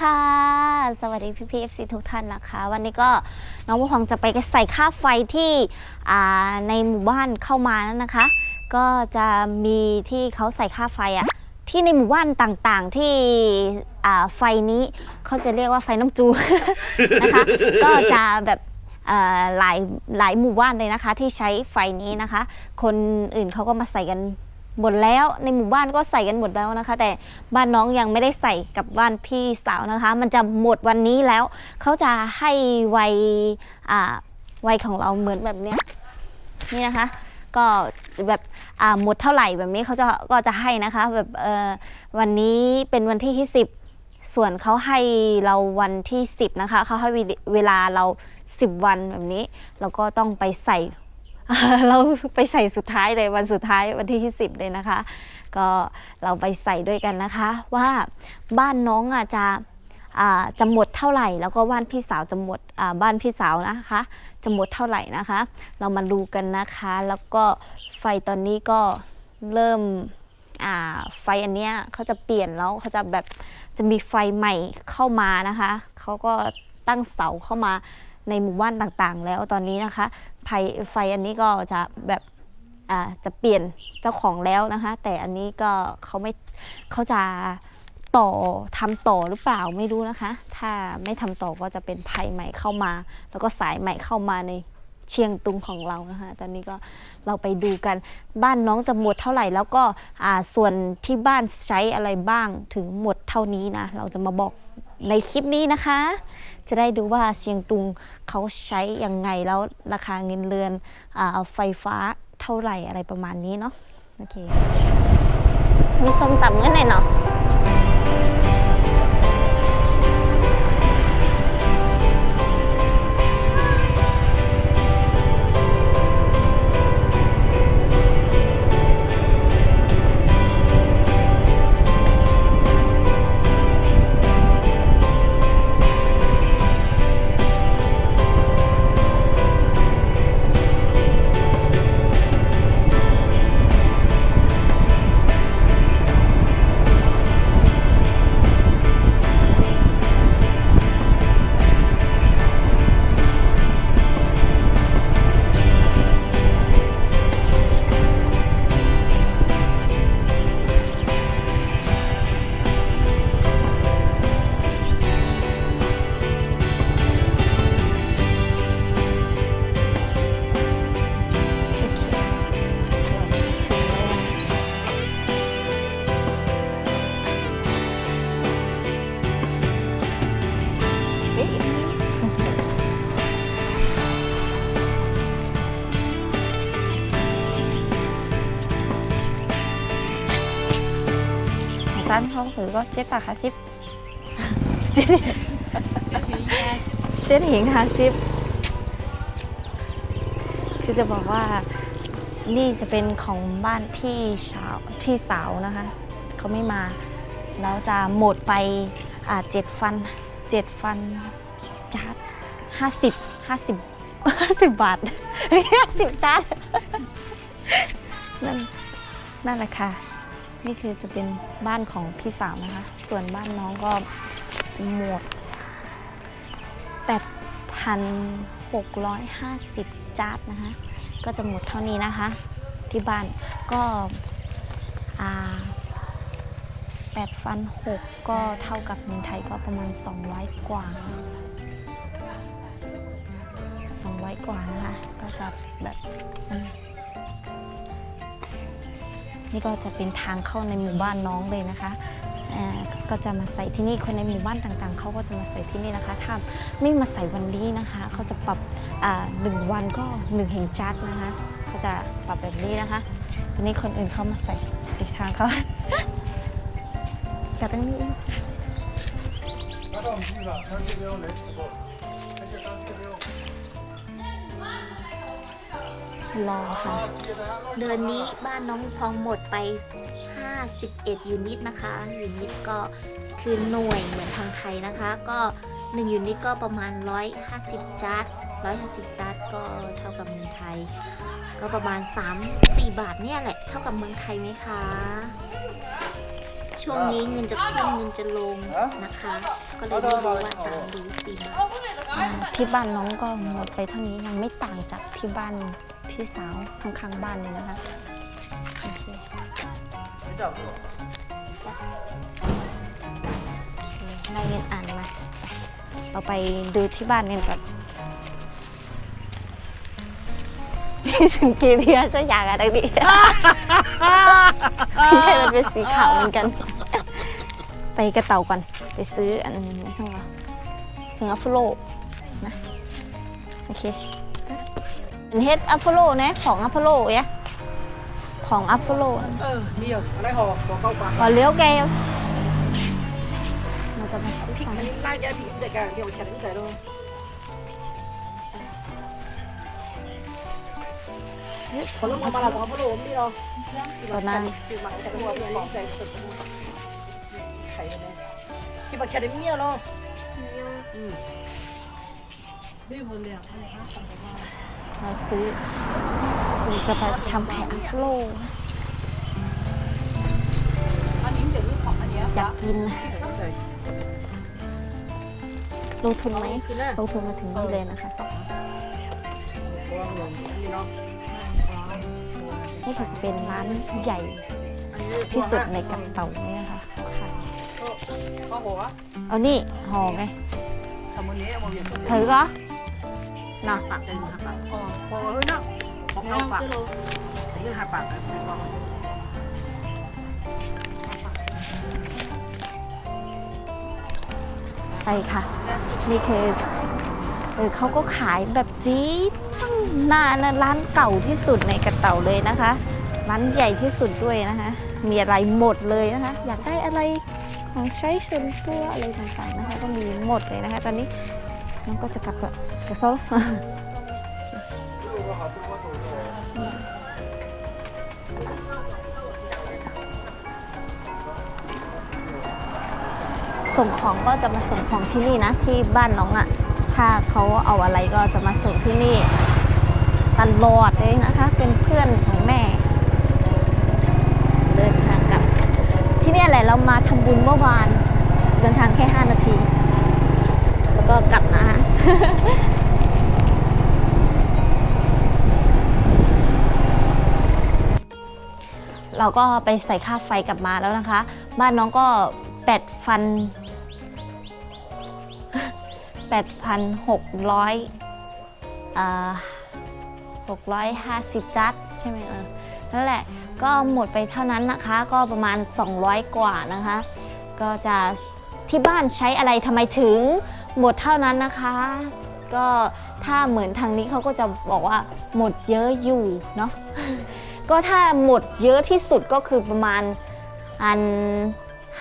ค่ะ สวัสดีพี่พีเอฟซีทุกท่านนะคะ วันนี้ก็น้องบัวพองจะไปใส่ค่าไฟที่ในหมู่บ้านเข้ามานั้นนะคะ ก็จะมีที่เขาใส่ค่าไฟอะที่ในหมู่บ้านต่างๆที่ไฟนี้เขาจะเรียกว่าไฟน้ำจูนะคะ ก็จะแบบหลายหลายหมู่บ้านเลยนะคะ ที่ใช้ไฟนี้นะคะ คนอื่นเขาก็มาใส่กัน หมดแล้วในหมู่บ้านก็ใส่กันหมดแล้วนะคะ แต่บ้านน้องยังไม่ได้ใส่กับบ้านพี่สาวนะคะ มันจะหมดวันนี้แล้ว เขาจะให้วัยอ่าวัยของเราเหมือนแบบเนี้ยนี่นะคะ ก็แบบอ่าหมดเท่าไหร่แบบนี้เขาจะก็จะให้นะคะ แบบเออวันนี้เป็นวันที่ที่10ส่วนเขาให้เราวันที่ 10 นะคะ เขาให้เวลเวลาเรา 10 วันแบบนี้ เราก็ต้องไปใส่ เราไปใส่สุดท้ายเลยวันสุดท้ายวันที่10เลยนะคะ ก็เราไปใส่ด้วยกันนะคะ ว่าบ้านน้องอะจะจะหมดเท่าไหร่ แล้วก็บ้านพี่สาวจะหมดบ้านพี่สาวนะคะจะหมดเท่าไหร่นะคะ เรามาดูกันนะคะ แล้วก็ไฟตอนนี้ก็เริ่มไฟอันเนี้ยเขาจะเปลี่ยนแล้วเขาจะแบบจะมีไฟใหม่เข้ามานะคะเขาก็ตั้งเสาเข้ามา ในหมู่บ้านต่างๆ แล้วตอนนี้นะคะไฟไฟอันนี้ก็จะแบบจะเปลี่ยนเจ้าของแล้วนะคะ แต่อันนี้ก็เขาไม่เขาจะต่อทำต่อหรือเปล่าไม่รู้นะคะ ถ้าไม่ทำต่อก็จะเป็นไฟใหม่เข้ามา แล้วก็สายใหม่เข้ามาในเชียงตุงของเรานะคะ ตอนนี้ก็เราไปดูกันบ้านน้องจะหมดเท่าไหร่ แล้วก็ส่วนที่บ้านใช้อะไรบ้างถึงหมดเท่านี้นะ เราจะมาบอกในคลิปนี้นะคะ จะได้ดูว่าเสียงตุงเขาใช้ยังไงแล้วราคาเงินเรือนอไฟฟ้าเท่าไหร่อะไรประมาณนี้เนาะโอเคมีส้มตำกันไหนอยเนาะ ร้านเขาถือก็เจ็ดปากคาซิบเจ็ดเจ็ดหิงคาซิบคือจะบอกว่านี่จะเป็นของบ้านพี่สาวพี่สาวนะคะ เขาไม่มาแล้วจะหมดไปอ่าเจ็ดฟันเจ็ดฟันจาร์ดห้าสิบห้าสิบห้าสิบบาทห้าสิบจาร์ดนั่นนั่นแหละค่ะ นี่คือจะเป็นบ้านของพี่สาวนะคะ ส่วนบ้านน้องก็จะหมด 8,650จาร์ดนะคะ ก็จะหมดเท่านี้นะคะ ที่บ้านก็อ่า8ฟัน6ก็เท่ากับเงินไทยก็ประมาณ 200 กว่า 200 กว่านะคะ ก็จะแบบ นี่ก็จะเป็นทางเข้าในหมู่บ้านน้องเลยนะคะก็จะมาใส่ที่นี่คนในหมู่บ้านต่างๆเขาก็จะมาใส่ที่นี่นะคะ ถ้าไม่มาใส่วันนี้นะคะเขาจะปรับหนึ่งวันก็หนึ่งแห่งจัดนะคะเขาจะปรับแบบนี้นะคะทีนี้คนอื่นเขามาใส่อีกทางเขากับตั้งนี้ รอค่ะ เดือนนี้บ้านน้องพองหมดไป 51 ยูนิตนะคะ ยูนิตก็คือหน่วยเหมือนทางไทยนะคะ ก็1ยูนิตก็ประมาณ 150 จัด150 จัดก็เท่ากับเมืองไทย ก็ประมาณ 3-4 บาทเนี่ยแหละ เท่ากับเมืองไทยไหมคะ ช่วงนี้เงินจะขึ้นเงินจะลงนะคะ ก็เลยไม่รู้ว่าสามหรือสี่บาทที่บ้านน้องก็หมดไปเท่านี้ยังไม่ต่างจากที่บ้าน พี่สาวข้างๆบ้านเลยนะคะโอเคได้เรียนอ่านมา เราไปดูที่บ้านกันก่อนถึงเกเพี่อาจะอยากอะไรดีไม่ใช่มันเป็นสีขาวเหมือนกัน ไปกระเต่าก่อน ไปซื้ออันนี้สั่งเราถึงอัฟโลนะ โอเค เห็นเฮดอัพโฟโลนะของอัพโฟโลเอ๊ะของอัพโฟโลเออเดียะได้หอบกเข้าปากขอเลี้ยวแกมันจะมาซื้อพริกอันนี้ลากยาพริกแต่กางเดียวแข็งแต่ลงผลไม้มาแล้วของพะโล้พี่เราตอนนั้นคือมันจะเป็นองใจตึกไข่เลยคิดว่าแคดเมียอืมได้หมดเลยอะ จะไปทำแผนโลกอยากกินนะลงทุนไหมลงทุนมาถึงนี่เลยนะคะนี่ค่ะจะเป็นร้านใหญ่ที่สุดในกังเต่าเนี่ยนะคะเขาขายข้าวหัวเอานี่ห่อไงทำวันนี้เอาเวียนถือก็ เนาะ ปากเป็นหักปากอ๋อพอเฮ้ยเนาะของเราปากนี่หักปากเป็นไปค่ะ นี่คือเออเขาก็ขายแบบนี้ตั้งนานนะร้านเก่าที่สุดในกระเต่าเลยนะคะ ร้านใหญ่ที่สุดด้วยนะคะ มีอะไรหมดเลยนะคะ อยากได้อะไรของใช้ส่วนตัวอะไรต่างๆนะคะ ก็มีหมดเลยนะคะ ตอนนี้น้องก็จะกลับกับ กระโซลส่งของก็จะมาส่งของที่นี่นะ ที่บ้านน้องอะ่ะ ถ้าเขาเอาอะไรก็จะมาส่งที่นี่ตลอดเลยนะคะ เป็นเพื่อนของแม่ เดินทางกลับ ที่เนี่ยแหละเรามาทำบุญเมื่อวาน เดินทางแค่ 5 นาที แล้วก็กลับนะ เราก็ไปใส่ค่าไฟกลับมาแล้วนะคะ บ้านน้องก็แปดพันแปดพันหกร้อยหกร้อยห้าสิบจัดใช่ไหมเออนั่นแหละก็หมดไปเท่านั้นนะคะ ก็ประมาณ 200 กว่านะคะ ก็จะที่บ้านใช้อะไรทำไมถึงหมดเท่านั้นนะคะ ก็ถ้าเหมือนทางนี้เขาก็จะบอกว่าหมดเยอะอยู่เนาะ ก็ถ้าหมดเยอะที่สุดก็คือประมาณอัน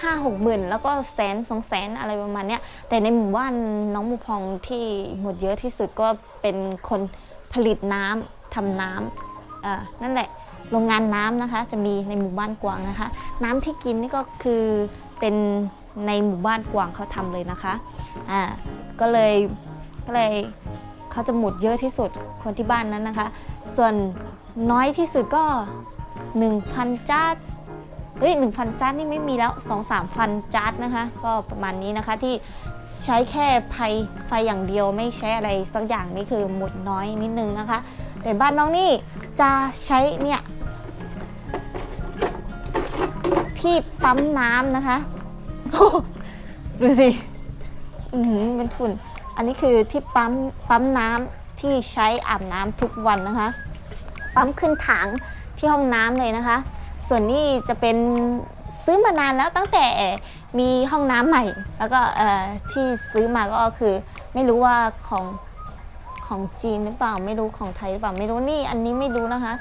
ห้าหกหมื่นแล้วก็แสนสองแสนอะไรประมาณเนี้ยแต่ในหมู่บ้านน้องมูพองที่หมดเยอะที่สุดก็เป็นคนผลิตน้ำทำน้ำอ่านั่นแหละโรงงานน้ำนะคะ จะมีในหมู่บ้านกวางนะคะ น้ำที่กินนี่ก็คือเป็นในหมู่บ้านกวางเขาทำเลยนะคะอ่าก็เลยก็เลยเขาจะหมดเยอะที่สุดคนที่บ้านนั้นนะคะ ส่วน น้อยที่สุดก็ 1,000 จาร์ดเฮ้ย 1,000 จาร์ดนี่ไม่มีแล้ว 2-3พันจาร์ดนะคะ ก็ประมาณนี้นะคะที่ใช้แค่ไฟไฟอย่างเดียวไม่ใช้อะไรสักอย่างนี่คือหมดน้อยนิดนึงนะคะ แต่บ้านน้องนี่จะใช้เนี่ยที่ปั๊มน้ำนะคะ ดูสิอือหือเป็นฝุ่น อันนี้คือที่ปั๊มปั๊มน้ำที่ใช้อาบน้ำทุกวันนะคะ ปั๊มขึ้นถังที่ห้องน้ำเลยนะคะ ส่วนนี้จะเป็นซื้อมานานแล้วตั้งแต่มีห้องน้ำใหม่ แล้วก็เอ่อที่ซื้อมาก็คือไม่รู้ว่าของของจีนหรือเปล่าไม่รู้ของไทยหรือเปล่าไม่รู้นี่อันนี้ไม่รู้นะคะ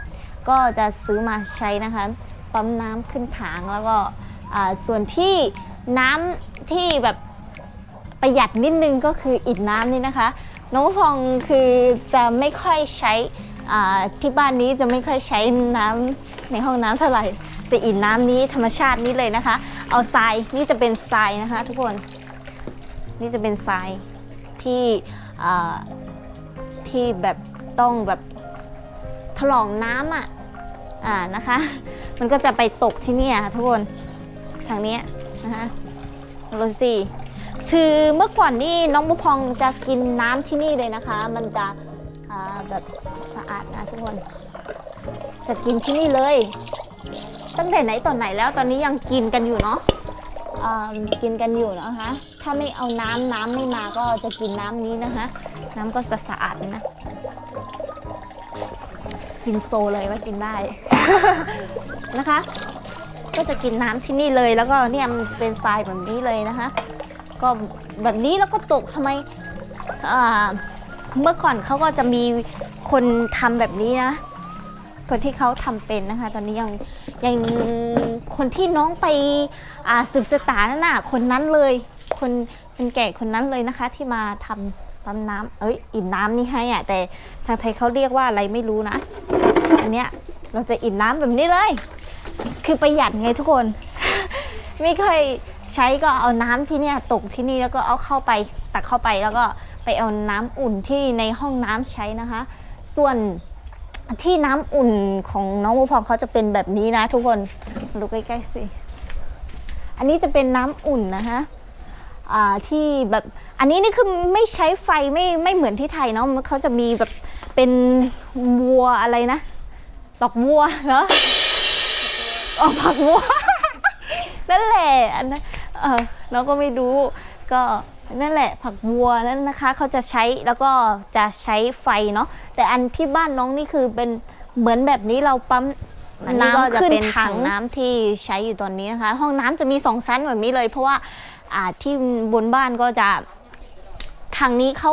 ก็จะซื้อมาใช้นะคะปั๊มน้ำขึ้นถังแล้วก็อ่าส่วนที่น้ำที่แบบประหยัดนิดนึงก็คืออิดน้ำนี่นะคะ น้องพองคือจะไม่ค่อยใช้ อ่าที่บ้านนี้จะไม่ค่อยใช้น้ำในห้องน้ำเท่าไหร่ จะอิดน้ำนี้ธรรมชาตินี้เลยนะคะ เอาทรายนี่จะเป็นทรายนะคะ ทุกคน นี่จะเป็นทรายที่อ่าที่แบบต้องแบบถลองน้ำอะอ่านะคะ มันก็จะไปตกที่เนี่ยค่ะทุกคนทางเนี้ยนะคะดูสิถคือเมื่อก่อนนี่น้องบุพองจะกินน้ำที่นี่เลยนะคะ มันจะ แบบสะอาดนะทุกคน จะกินที่นี่เลย ตั้งแต่ไหนตอนไหนแล้วตอนนี้ยังกินกันอยู่เนาะกินกันอยู่นะคะถ้าไม่เอาน้ำน้ำไม่มาก็จะกินน้ำนี้นะคะ น้ำก็จะสะอาดนะกินโซเลยว่ากินได้นะคะ ก็จะกินน้ำที่นี่เลยแล้วก็เนี่ยมันเป็นทรายแบบนี้เลยนะคะ ก็แบบนี้แล้วก็ตกทำไมอ่า เมื่อก่อนเขาก็จะมีคนทำแบบนี้นะ คนที่เขาทำเป็นนะคะ ตอนนี้ยังยังคนที่น้องไปอ่าสืบสตานั่นน่ะคนนั้นเลย คนคนแก่คนนั้นเลยนะคะ ที่มาทำปั๊มน้ำเอ้ยอิ่มน้ำนี่ให้อะแต่ทางไทยเขาเรียกว่าอะไรไม่รู้นะอันเนี้ยเราจะอิ่มน้ำแบบนี้เลย คือประหยัดไงทุกคน ไม่เคยใช้ก็เอาน้ำที่เนี่ยตกที่นี่แล้วก็เอาเข้าไปตักเข้าไปแล้วก็ ไปเอาน้ำอุ่นที่ในห้องน้ำใช้นะคะ ส่วนที่น้ำอุ่นของน้องบุพองเขาจะเป็นแบบนี้นะ ทุกคนดูใกล้ๆสิ อันนี้จะเป็นน้ำอุ่นนะคะอ่าที่แบบอันนี้นี่คือไม่ใช้ไฟไม่ไม่เหมือนที่ไทยเนาะเขาจะมีแบบเป็นวัวอะไรนะดอกวัวเหรอออกผักบัวนั่นแหละอันนั้นเออเราก็ไม่รู้ก็ นั่นแหละผักบัวนั่นนะคะเขาจะใช้แล้วก็จะใช้ไฟเนาะแต่อันที่บ้านน้องนี่คือเป็นเหมือนแบบนี้เราปั๊มอันนี้ก็น้ำจะขึ้นเป็นถัถังงน้ำที่ใช้อยู่ตอนนี้นะคะ ห้องน้ำจะมีสองชั้นแบบนี้เลย เพราะว่าอ่าที่บนบ้านก็จะ ทางนี้เขา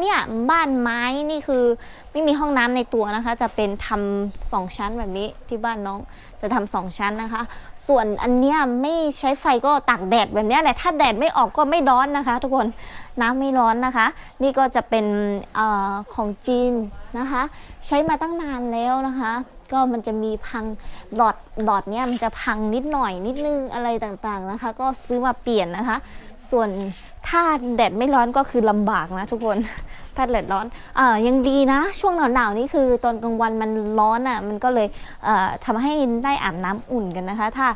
เนี่ยบ้านไม้นี่คือไม่มีห้องน้ำในตัวนะคะ จะเป็นทำสองชั้นแบบนี้ที่บ้านน้องจะทำสองชั้นนะคะ ส่วนอันเนี้ยไม่ใช้ไฟก็ตากแดดแบบนี้แหละถ้าแดดไม่ออกก็ไม่ร้อนนะคะ ทุกคนน้ำไม่ร้อนนะคะ นี่ก็จะเป็นอของจีนนะคะ ใช้มาตั้งนานแล้วนะคะ ก็มันจะมีพังหลอดหลอดเนี้ยมันจะพังนิดหน่อยนิดนึงอะไรต่างๆนะคะ ก็ซื้อมาเปลี่ยนนะคะ ส่วนถ้าแดดไม่ร้อนก็คือลำบากนะทุกคน ถ้าแดดร้อนอ่ายังดีนะ ช่วงหนาวๆนี่คือตอนกลางวันมันร้อนอะ มันก็เลยเอ่อทำให้ได้อาบน้ำอุ่นกันนะคะ ถ้า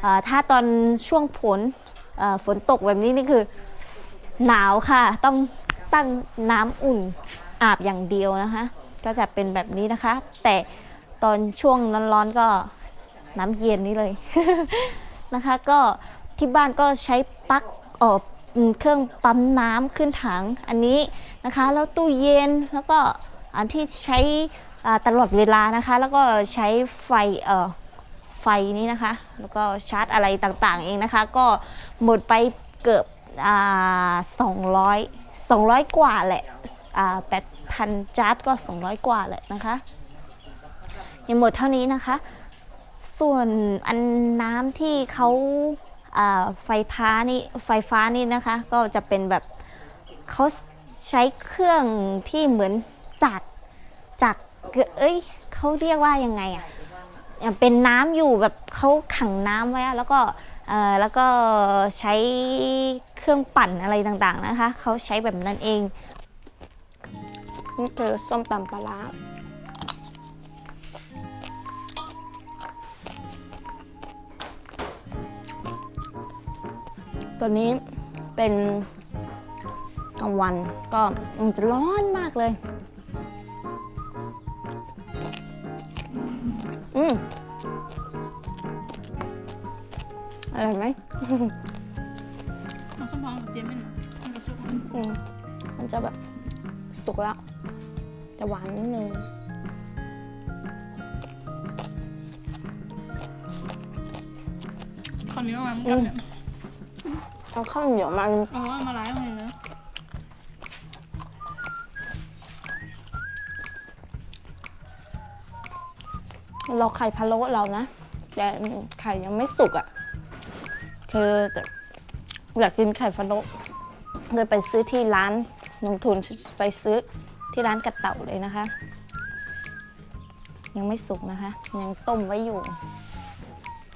เอ่อถ้าตอนช่วงฝนเอ่อฝนตกแบบนี้นี่คือ หนาวค่ะ ต้องตั้งน้ำอุ่นอาบอย่างเดียวนะคะ ก็จะเป็นแบบนี้นะคะ แต่ตอนช่วงร้อนๆก็น้ำเย็นนี่เลยนะคะ ก็ที่บ้านก็ใช้ปลั๊ก อออืมเครื่องปั๊มน้ำขึ้นถังอันนี้นะคะ แล้วตู้เย็นแล้วก็อันที่ใช้ตลอดเวลานะคะ แล้วก็ใช้ไฟเอ่อไฟนี้นะคะ แล้วก็ชาร์จอะไรต่างๆเองนะคะ ก็หมดไปเกือบสอ่า200 200กว่าแหละอ่า8,000จาร์ดก็ 200 กว่าแหละนะคะยังหมดเท่านี้นะคะ ส่วนอันน้ำที่เขา ไฟฟ้านี่ไฟฟ้านี่นะคะก็จะเป็นแบบเขาใช้เครื่องที่เหมือนจักรจักรเอ้ยเขาเรียกว่ายังไงอะอย่างเป็นน้ำอยู่แบบเขาขังน้ำไว้แล้วก็แล้วก็ใช้เครื่องปั่นอะไรต่างๆนะคะเขาใช้แบบนั้นเองนี่คือส้มตำปลาร้า ตัวนี้เป็นกลางวันก็มันจะร้อนมากเลย อืมอะไรไหมเอาส้มพองกับเจ๊มินาอันกระซุกอืมมันจะแบบสุกแล้ว แต่หวานนิดนึงคราวนี้มันกลับเนี่ย เอาข้าวเหนียวมันเอาว่ามาหลายเลยนะเราไข่พะโล้เรานะ แต่ไข่ยังไม่สุกอะ่ะ คือแต่อยากกินไข่พะโล้เลยไปซื้อที่ร้านลงทุนไปซื้อที่ร้านกระเต่าเลยนะคะ ยังไม่สุกนะคะ ยังต้มไว้อยู่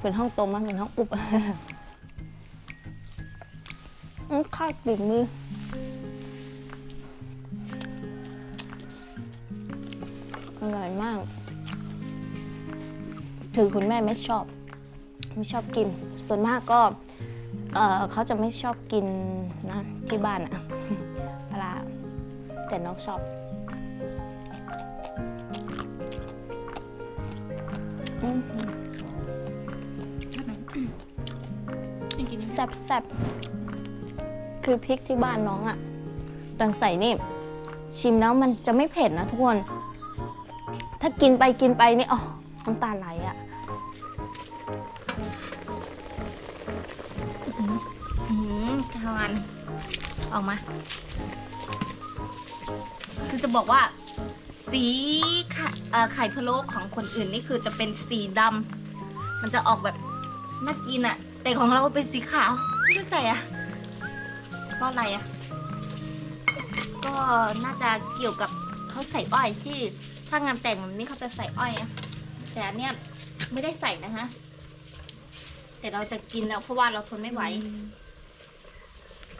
เป็นห้องต้มอะเป็นห้องอุบอื้อ ข้าวปิดมือ อร่อยมาก คือคุณแม่ไม่ชอบ ไม่ชอบกิน ส่วนมากก็ เออเขาจะไม่ชอบกินนะ ที่บ้านอะปลา แต่น้องชอบอืมยังกินแซ่บแซ่บ คือพริกที่บ้านน้องอะตอนใส่นี่ชิมแล้วมันจะไม่เผ็ดนะทุกคน ถ้ากินไปกินไปนี่อ๋อน้ำตาไหลอะอืมทานออกมา คือจะบอกว่า สีไข่เอ่อไข่พะโล้ของคนอื่นนี่คือจะเป็นสีดำมันจะออกแบบน่ากินอะแต่ของเราเป็นสีขาวไม่รู้ใส่อะเพ ราะอะไรอะก็น่าจะเกี่ยวกับเขาใส่อ้อยที่ถ้างานแต่งแบบนี้เขาจะใส่อ้อยอะแต่อันเนี้ยไม่ได้ใส่นะคะแต่เราจะกินแล้วเพราะว่าเราทนไม่ไหว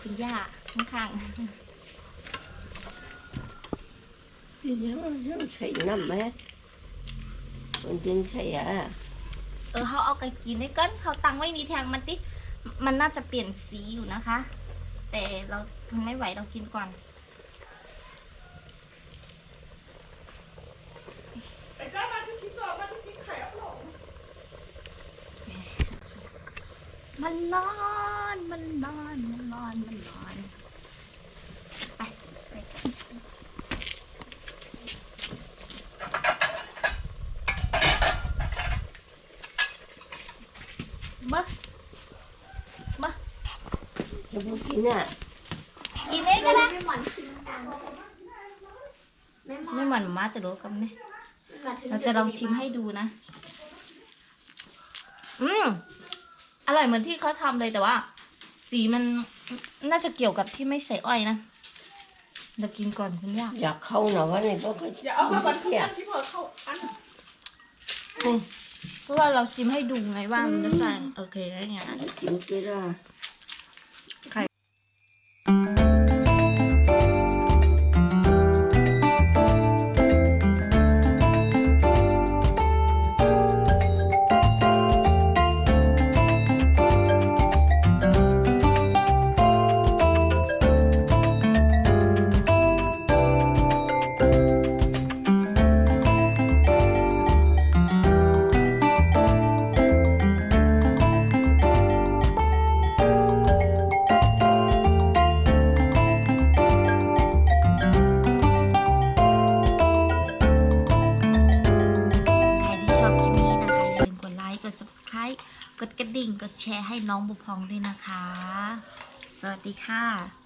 คุณย่าข้างยังยังใส่น้ำไหมมันจึงใส่อะๆเออเขาเอาไปกินด้วยกันเขาตังไว้นี่แทงมันติ มันน่าจะเปลี่ยนสีอยู่นะคะ แต่เราทนไม่ไหวเรากินก่อน แต่ก็มาที่คิดก่อนมาที่คิดไข่เอาหลงมันร้อนมันร้อน มันร้อน มันร้อน ไปไปกันมามา จะพูดกินอะกินเองก็ได้ไม่หวานไม่หวานมาแต่รู้กันไหมเราจะลองชิมให้ดูนะ อืมอร่อยเหมือนที่เขาทำเลยแต่ว่า สีมันน่าจะเกี่ยวกับที่ไม่ใส่อ้อยนะเดี๋ยวกินก่อนคุณย่าอยากเข้าหน่อยว่าในพวกก็อย่าเอามาก่อนเที่ยที่พอเข้าอันเพราะว่าเราชิมให้ดูไงว่ามันจะใส่โอเคแล้วเนี่ยกินก็ได้ใพองด้วยนะคะ สวัสดีค่ะ